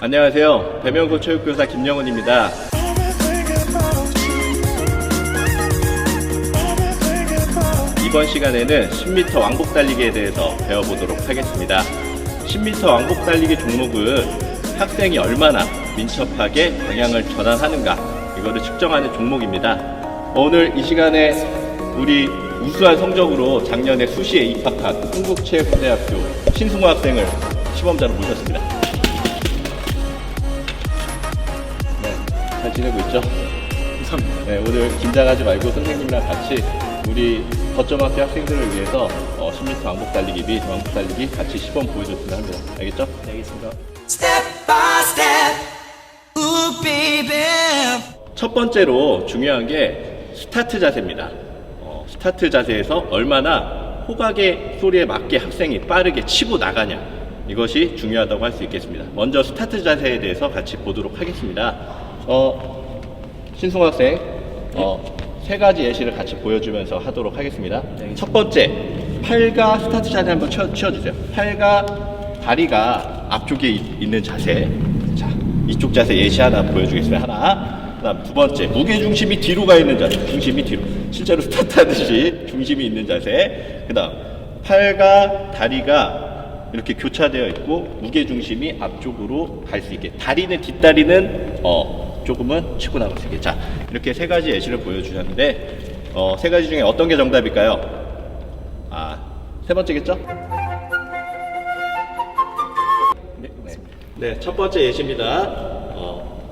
안녕하세요. 배명고 체육교사 김영훈입니다. 이번 시간에는 10m 왕복 달리기에 대해서 배워보도록 하겠습니다. 10m 왕복 달리기 종목은 학생이 얼마나 민첩하게 방향을 전환하는가 이거를 측정하는 종목입니다. 오늘 이 시간에 우리 우수한 성적으로 작년에 수시에 입학한 한국체육대학교 신승호 학생을 시범자로 모셨습니다. 지내고 있죠? 감사합니다. 네, 오늘 긴장하지 말고 선생님이랑 같이 우리 거점학교 학생들을 위해서 어, 10m 왕복 달리기 및 왕복 달리기 같이 시범 보여줬으면 합니다. 알겠죠? 네, 알겠습니다. Step by step, ooh baby. 첫 번째로 중요한 게 스타트 자세입니다. 어, 스타트 자세에서 얼마나 호각의 소리에 맞게 학생이 빠르게 치고 나가냐 이것이 중요하다고 할 수 있겠습니다. 먼저 스타트 자세에 대해서 같이 보도록 하겠습니다. 어, 신승호 학생 어, 세 가지 예시를 같이 보여주면서 하도록 하겠습니다. 네. 첫 번째 팔과 스타트 자세 한번 쳐, 치워주세요. 팔과 다리가 앞쪽에 있- 있는 자세. 자, 이쪽 자세 예시 하나 보여주겠습니다. 하나. 그다음 두 번째 무게 중심이 뒤로 가 있는 자세. 중심이 뒤로. 실제로 스타트 하듯이 중심이 있는 자세. 그다음 팔과 다리가 이렇게 교차되어 있고 무게 중심이 앞쪽으로 갈 수 있게. 다리는 뒷다리는 어 조금은 치고 나갈 수 있게. 자, 이렇게 세 가지 예시를 보여주셨는데 어, 세 가지 중에 어떤 게 정답일까요? 아, 세 번째겠죠? 네, 네. 네, 첫 번째 예시입니다. 어,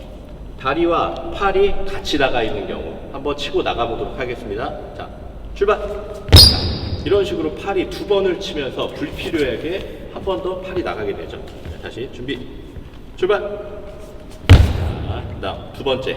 다리와 팔이 같이 나가 있는 경우 한번 치고 나가보도록 하겠습니다. 자, 출발! 자, 이런 식으로 팔이 두 번을 치면서 불필요하게 한 번 더 팔이 나가게 되죠. 자, 다시 준비, 출발! 자, 그 다음 두 번째.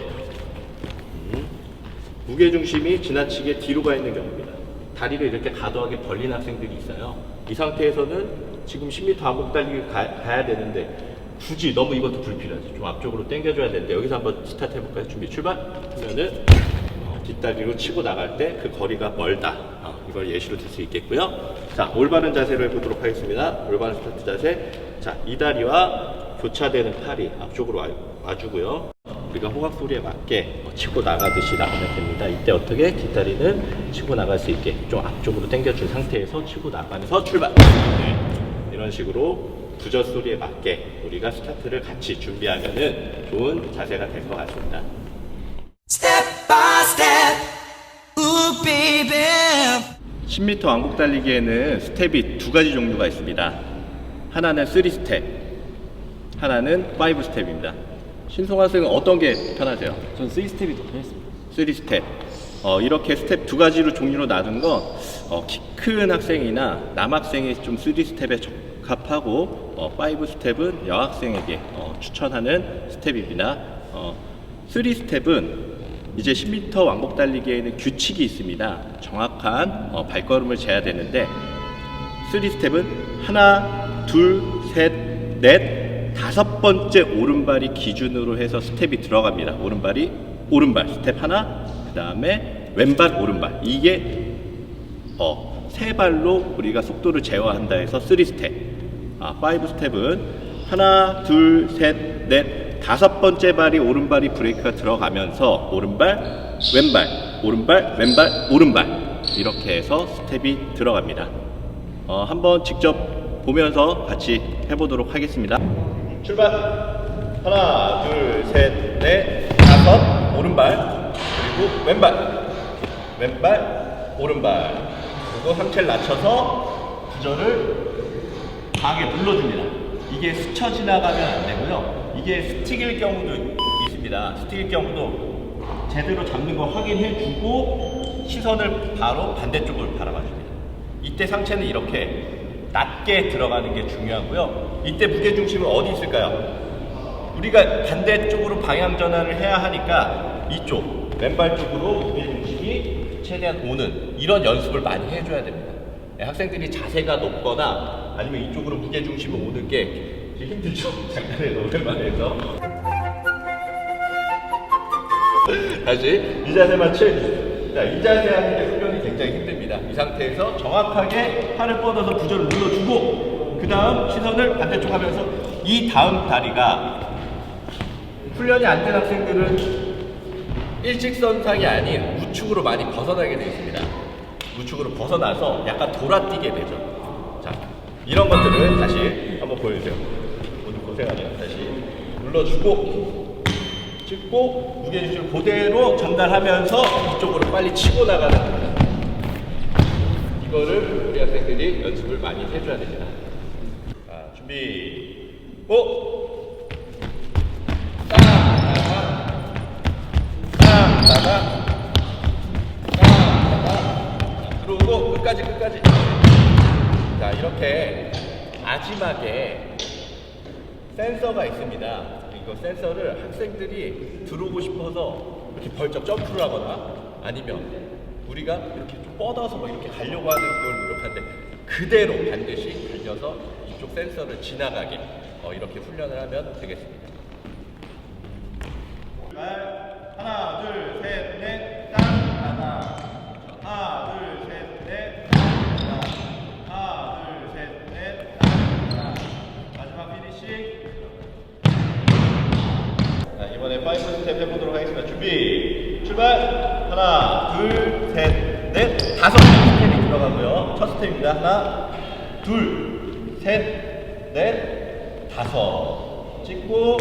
무게 중심이 지나치게 뒤로 가 있는 경우입니다. 다리를 이렇게 과도하게 벌린 학생들이 있어요. 이 상태에서는 지금 10m 왕복 달리기 가, 야 되는데 굳이 너무 이것도 불필요하지. 좀 앞쪽으로 당겨줘야 되는데 여기서 한번 스타트 해볼까요? 준비 출발! 하면은 어, 뒷다리로 치고 나갈 때 그 거리가 멀다. 어, 이걸 예시로 들 수 있겠고요. 자, 올바른 자세로 해보도록 하겠습니다. 올바른 스타트 자세. 자, 이 다리와 교차되는 팔이 앞쪽으로 와, 와주고요. 우리가 호각 소리에 맞게 어, 치고 나가듯이 나가면 됩니다. 이때 어떻게 뒷다리는 치고 나갈 수 있게 좀 앞쪽으로 당겨준 상태에서 치고 나가면서 출발. 네, 이런 식으로 부저 소리에 맞게 우리가 스타트를 같이 준비하면은 좋은 자세가 될 것 같습니다. Step by step, ooh baby. 10m 왕복 달리기에는 스텝이 두 가지 종류가 있습니다. 하나는 3스텝, 하나는 5스텝입니다. 신송 학생은 어떤 게 편하세요? 전 3스텝이 더 편했습니다. 3스텝. 어, 이렇게 스텝 두 가지로 종류로 나눈 건, 어, 키큰 학생이나 남학생이 좀 3스텝에 적합하고, 어, 5스텝은 여학생에게 어, 추천하는 스텝입니다. 어, 3스텝은 이제 10m 왕복 달리기에는 규칙이 있습니다. 정확한 어, 발걸음을 재야 되는데, 3스텝은 하나, 둘, 셋, 넷, 다섯 번째 오른발이 기준으로 해서 스텝이 들어갑니다. 오른발이 오른발 스텝 하나, 그 다음에 왼발 오른발 이게 어, 세 발로 우리가 속도를 제어한다 해서 3스텝. 아, 5스텝은 하나, 둘, 셋, 넷, 다섯 번째 발이 오른발이 브레이크가 들어가면서 오른발, 왼발, 오른발, 왼발, 오른발 이렇게 해서 스텝이 들어갑니다. 어, 한번 직접 보면서 같이 해보도록 하겠습니다. 출발! 하나, 둘, 셋, 넷, 다섯, 오른발, 그리고 왼발, 왼발, 오른발, 그리고 상체를 낮춰서 구절을 강하게 눌러줍니다. 이게 스쳐 지나가면 안 되고요. 이게 스틱일 경우도 있습니다. 스틱일 경우도 제대로 잡는 거 확인해 주고 시선을 바로 반대쪽으로 바라봐 줍니다. 이때 상체는 이렇게 낮게 들어가는 게 중요하고요. 이때 무게 중심은 어디 있을까요? 우리가 반대쪽으로 방향 전환을 해야 하니까 이쪽 왼발 쪽으로 무게 중심이 최대한 오는 이런 연습을 많이 해줘야 됩니다. 네, 학생들이 자세가 높거나 아니면 이쪽으로 무게 중심이 오는 게 힘들죠. 잠깐에 오랜만에 해서 다시 이 자세만 취해주세요. 자, 이 자세 하는 게 훈련이 굉장히 힘듭니다. 이 상태에서 정확하게 팔을 뻗어서 부절을 눌러주고 그 다음 시선을 반대쪽 하면서 이 다음 다리가 훈련이 안 된 학생들은 일직선상이 아닌 우측으로 많이 벗어나게 되어 있습니다. 우측으로 벗어나서 약간 돌아뛰게 되죠. 자, 이런 것들을 다시 한번 보여주세요. 오늘 고생하네요. 다시 눌러주고 찍고 무게중심을 그대로 전달하면서 이쪽으로 빨리 치고 나가는 겁니다. 이거를 우리 학생들이 연습을 많이 해줘야 됩니다. 나가, 들어오고 끝까지 끝까지. 자, 이렇게 마지막에 센서가 있습니다. 이거 센서를 학생들이 들어오고 싶어서 이렇게 벌쩍 점프를 하거나 아니면 우리가 이렇게 좀 뻗어서 막 이렇게 가려고 하는 걸 노력하는데 그대로 반드시 달려서 이쪽 센서를 지나가게 어, 이렇게 훈련을 하면 되겠습니다. 하나, 둘, 셋, 넷, 땅, 하나. 하나, 둘, 셋, 넷, 땅, 하나, 둘, 셋, 넷, 땅, 마지막 피니시. 자, 이번에 파이브 스텝 해보도록 하겠습니다. 준비, 출발! 하나, 둘, 셋, 넷, 다섯 스텝이 들어가고요. 첫 스텝입니다. 하나, 둘, 셋, 넷, 다섯. 찍고,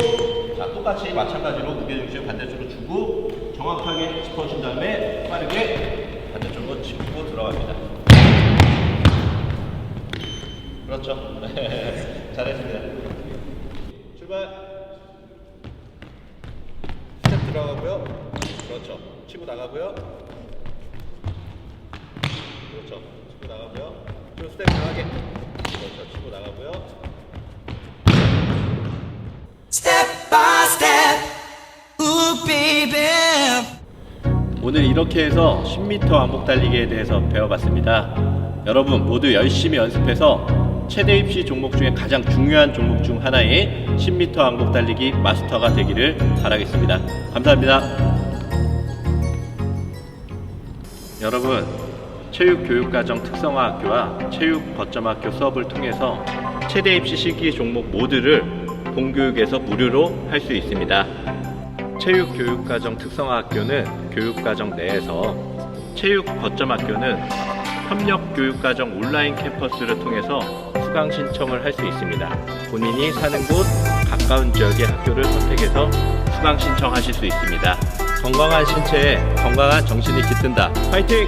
자, 똑같이 마찬가지로 무게중심 반대쪽으로 주고, 정확하게 짚어준 다음에 빠르게 반대쪽으로 짚고 들어갑니다. 그렇죠. 잘했습니다. 출발! 스텝 들어가고요. 그렇죠. 치고 나가고요. 그렇죠. 치고 나가고요. 그리고 스텝 강하게. 치고 나가고요. Step by step, ooh baby. 오늘 이렇게 해서 10m 왕복 달리기에 대해서 배워봤습니다. 여러분 모두 열심히 연습해서 최대 입시 종목 중에 가장 중요한 종목 중 하나인 10m 왕복 달리기 마스터가 되기를 바라겠습니다. 감사합니다. 여러분, 체육교육과정 특성화학교와 체육거점학교 수업을 통해서 최대 입시 실기 종목 모두를 본교육에서 무료로 할 수 있습니다. 체육교육과정 특성화학교는 교육과정 내에서 체육거점학교는 협력교육과정 온라인 캠퍼스를 통해서 수강 신청을 할 수 있습니다. 본인이 사는 곳 가까운 지역의 학교를 선택해서 수강 신청하실 수 있습니다. 건강한 신체에 건강한 정신이 깃든다. 파이팅!